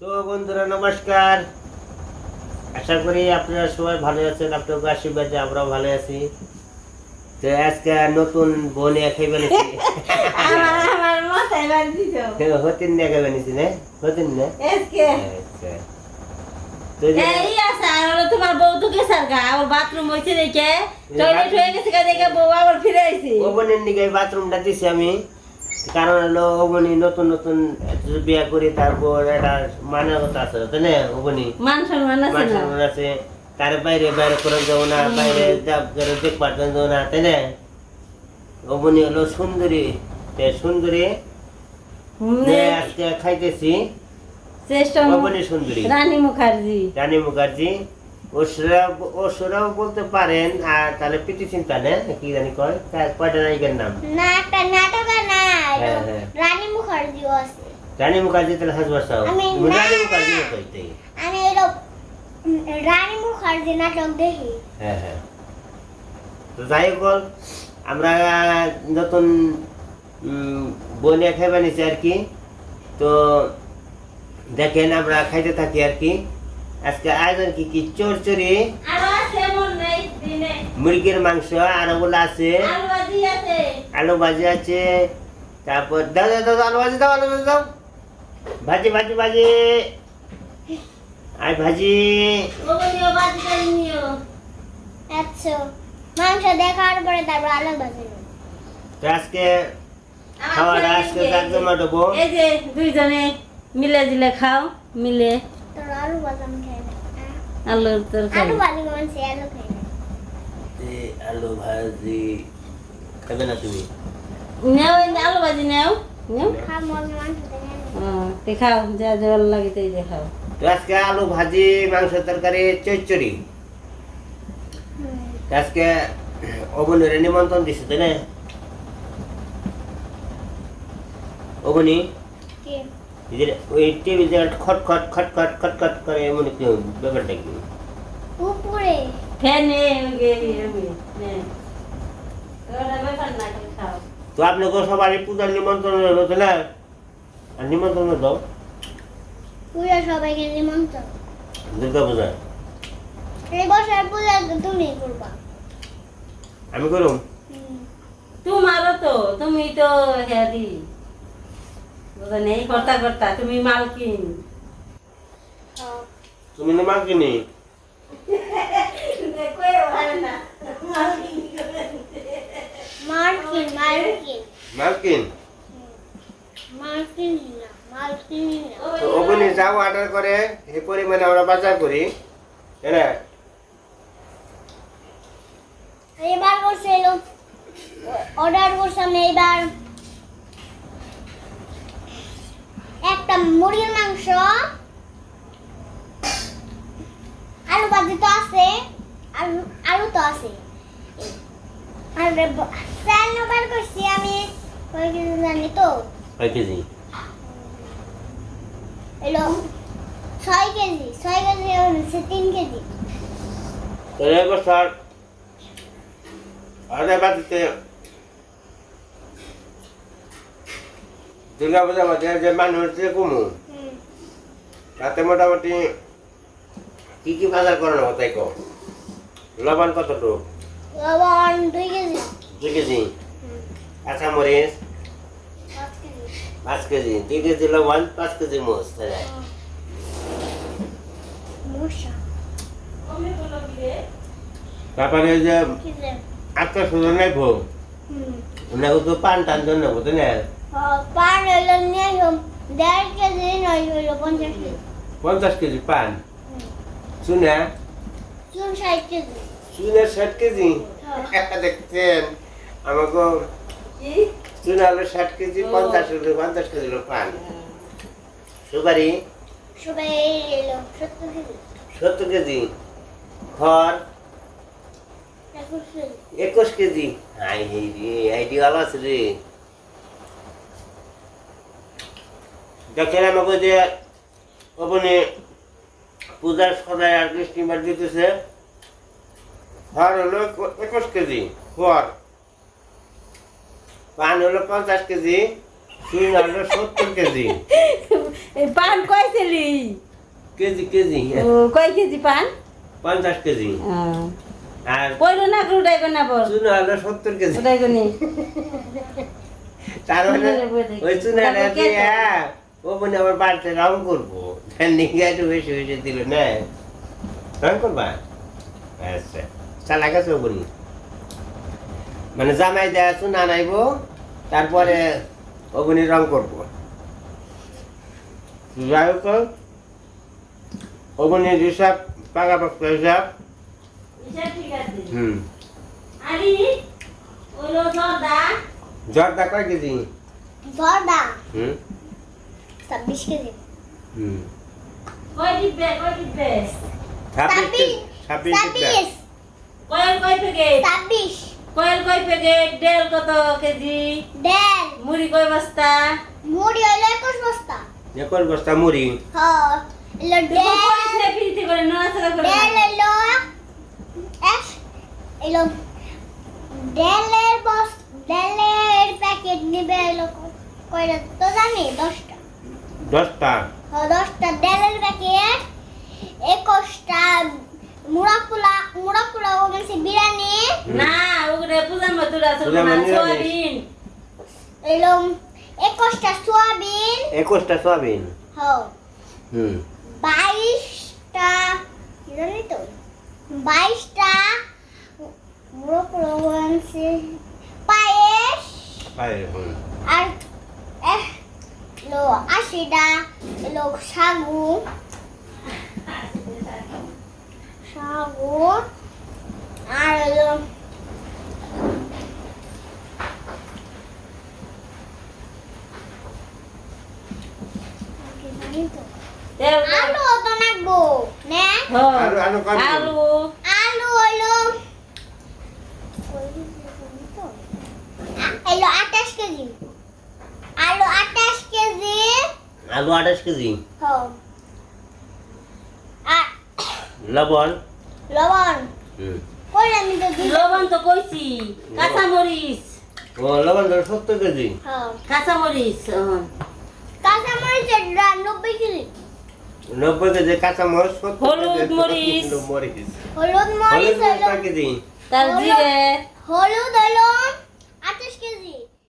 তো বন্ধুরা নমস্কার। আশা করি আপনারা সবাই ভালো আছেন আপনাদের আশীর্বাদে আমরাও ভালো আছি। তো আজকে নতুন বনে খাইবে নাকি আমার আমার হতিন নিয়ে খাইবে নিছি না। হতিন না। আচ্ছা। তোমার বউ তো গেছে আর বাথরুম হইছে দেখে। টয়লেট হয়ে গেছে দেখে বউ আবার ফিরে আইছে। ও বোনের বাথরুমটা দিছি আমি। কারণ হলো ও বোনই নতুন নতুন বিয়া করি তারপর একটা মানবতা আছে তাই না ও বোনই মান সম্মান আছে। তার বাইরে বাইরে করে যাব না বাইরে যাব করে দেখবার জন্য যাব না তাই না? ও বোনই হলো সুন্দরী। সুন্দরী আজকে খাইতেছি। সুন্দরী। রানী মুখার্জি। রানী মুখার্জি। ওসরা ওসরাও বলতে পারেন আর তাহলে প্রীতি চিন্তা নেন কি জানি কয়? কয়টা নায়িকার নাম? না রানী মুখার্জিও আছে রানী মুখার্জি তাহলে সাহ আমি রানী মুখার্জি কইতে আমি রানী মুখার্জি নাটক দেখি হ্যাঁ হ্যাঁ তো যাই হোক বল, আমরা নতুন বনিয়া খাইবা নিছি আর কি তো দেখেন আমরা খাইতে থাকি আর কি আজকে আয়োজন কি কি মন দিনে মুরগির মাংস আর ওগুলো আছে আলু ভাজি আছে তারপর দাও দাও দাও আলু ভাজি দাও আলু ভাজি দাও। ভাজি ভাজি ভাজি। আর ভাজি। ওগুলিও ভাজি নিও। আচ্ছা। মাংস দেখার পরে তারপর আলু ভাজি তো আজকে ছেলে আজকে যে- জাকজমা এই যে দুইজনে মিলে দিলে খাও মিলে। তোর আলু খাই আলুর আলু ভাজি মানছি আলু খাই আলু ভাজি খাবে না তুমি? নেও এই যে আলু ভাজি নেও নেও খাম আমি মাংস দেখে হ্যাঁ, তে খাও যা জল লাগে তাই যে খাও তো আজকে আলু ভাজি মাংস তরকারি চচ্চড়ি তো আজকে অবনের নিমন্ত্রণ দিছে তাই না অবনি কি এই যে ওই টেবিল জায়গা খট খট খট খট খট খট করে এমন কি ব্যাপারটা কি উপরে ফ্যান নে ওকে নে ওটা ব্যাপার না কি খাও তো আপনাকে সবারই পূজার নিমন্ত্রণ হলো তাই না? আর নিমন্ত্রণ দাও। পূজা সবাইকে নিমন্ত্রণ। দুর্গা পূজা। এই বছর পূজা তুমি করবা। আমি করুম? হুম। তোমারও তো তুমি তো নেই কর্তা কর্তা তুমি মালকিন। তুমি না মার্কিন মার্কিন মার্কিন মার্কিন না মার্কিন না। তো যাও অর্ডার করে পরিমাণে আমরা বাজার করি। না? এবার অর্ডার এবার একটা মুরগির মাংস। আলু ভাজি তো আছে। আলু আলু তো আছে। আর চাল করছি আমি। কয় কেজি এলো ছয় কেজি ছয় কেজি হচ্ছে তিন কেজি তো এই বছর আমাদের বাড়িতে দুর্গা পূজা মধ্যে যে মানুষ যে কমু। তাতে মোটামুটি কি কি বাজার করানো তাই কো লবণ কতটুকু লবণ দুই কেজি দুই কেজি। কাঁচামরিচ পাঁচ কেজি। পাঁচ কেজি। দুই কেজি লবণ পাঁচ কেজি মোষ না? তারপরে যে কি যে আত্মীয় স্বজন নেই ভোগ। হুম। ওনাকে তো পান টান জন্য বুঝতে না পান হইল নিয়ে দেড় কেজি নয় হইল পঞ্চাশ কেজি। পঞ্চাশ কেজি পান? শুনে চুন? ষাট কেজি। চুনের ষাট কেজি? হ্যাঁ। দেখছেন আমাকে চুনা হলো ষাট কেজি পঞ্চাশ হলো পঞ্চাশ কেজি হলো পান। সুপারি? সত্তর কেজি। খড়? একুশ কেজি। কেজি। হে রে আইডি ভালো আছে রে। দেখেন আমাকে যে ওখানে পূজার সদায় আর স্টিমার দিতেছে। খড় হলো একুশ কেজি খড়। পান হলো পঞ্চাশ কেজি চুন হলো সত্তর কেজি। পান কয় ছিলি কেজি কেজি কয় কেজি পান? পঞ্চাশ কেজি। আর কইলো না না বল। চুন হলো সত্তর কেজি। নি। তার মানে ওই ও মনে আবার বাড়িতে রং করব। নিগে একটু বেশি বেশি দিল না রং করবা? আচ্ছা চালা গেছে বলি। মানে জামাই দেয়া চুনা নাইব। তারপরে অগ্নি রং করব। যাই হোক অগুনির হিসাব পাকাপাক্ত হিসাব ঠিক হুম। জর্দা। কয় কেজি? জর্দা। হুম। ছাব্বিশ কেজি। হুম। কয় দিবে কয় দিবে? ছাব্বিশ ছাব্বিশ। কয় প্যাকেট? ছাব্বিশ। কয়েল কয় প্যাকেট? ডেল কত কেজি? ডেল। মুড়ি কয় বস্তা? মুড়ি হইল একুশ বস্তা। একর বস্তা মুড়ি? করে নড়াচড়া করে ডেল ডেলের বস ডেলের প্যাকেট নিবে কয়টা? তো জানি দশটা। দশটা? দশটা। ডেলের প্যাকেট একুশটা মুড়াকুলা ও মানে বিরিয়ানি। না ওগুলো না মধ্যে সোয়াবিন। এলো একুশটা সোয়াবিন। একুশটা সয়াবিন? হ হুম। বাইশটা জানি তো? বাইশটা ও মানে পায়েস। পায়ে, আর এহ লো আশিটা লো সাগু। আর হলো আলু তো নাকবো নে হ্যাঁ। আলু আলু কয় কেজি? আলু আঠাশ কেজি আলু আঠাশ কেজি আলু আঠাশ কেজি হ আর লবণ? লবণ। কই আমি তো দিই? লবণ তো কইছি কাঁচামরিচ। ও লবণ ধরো সত্তর কেজি। হ্যাঁ। কাঁচামরিচ হ্যাঁ। কাঁচা মরিচের দাম নব্বই কেজি। নব্বই কেজি কাঁচা মরিচ হলুদ মরিচ। হলুদ মরিচ হলুদ মরিচ মরিচ কেজি? তার জিরে। হলুদ হলো আঠাশ কেজি।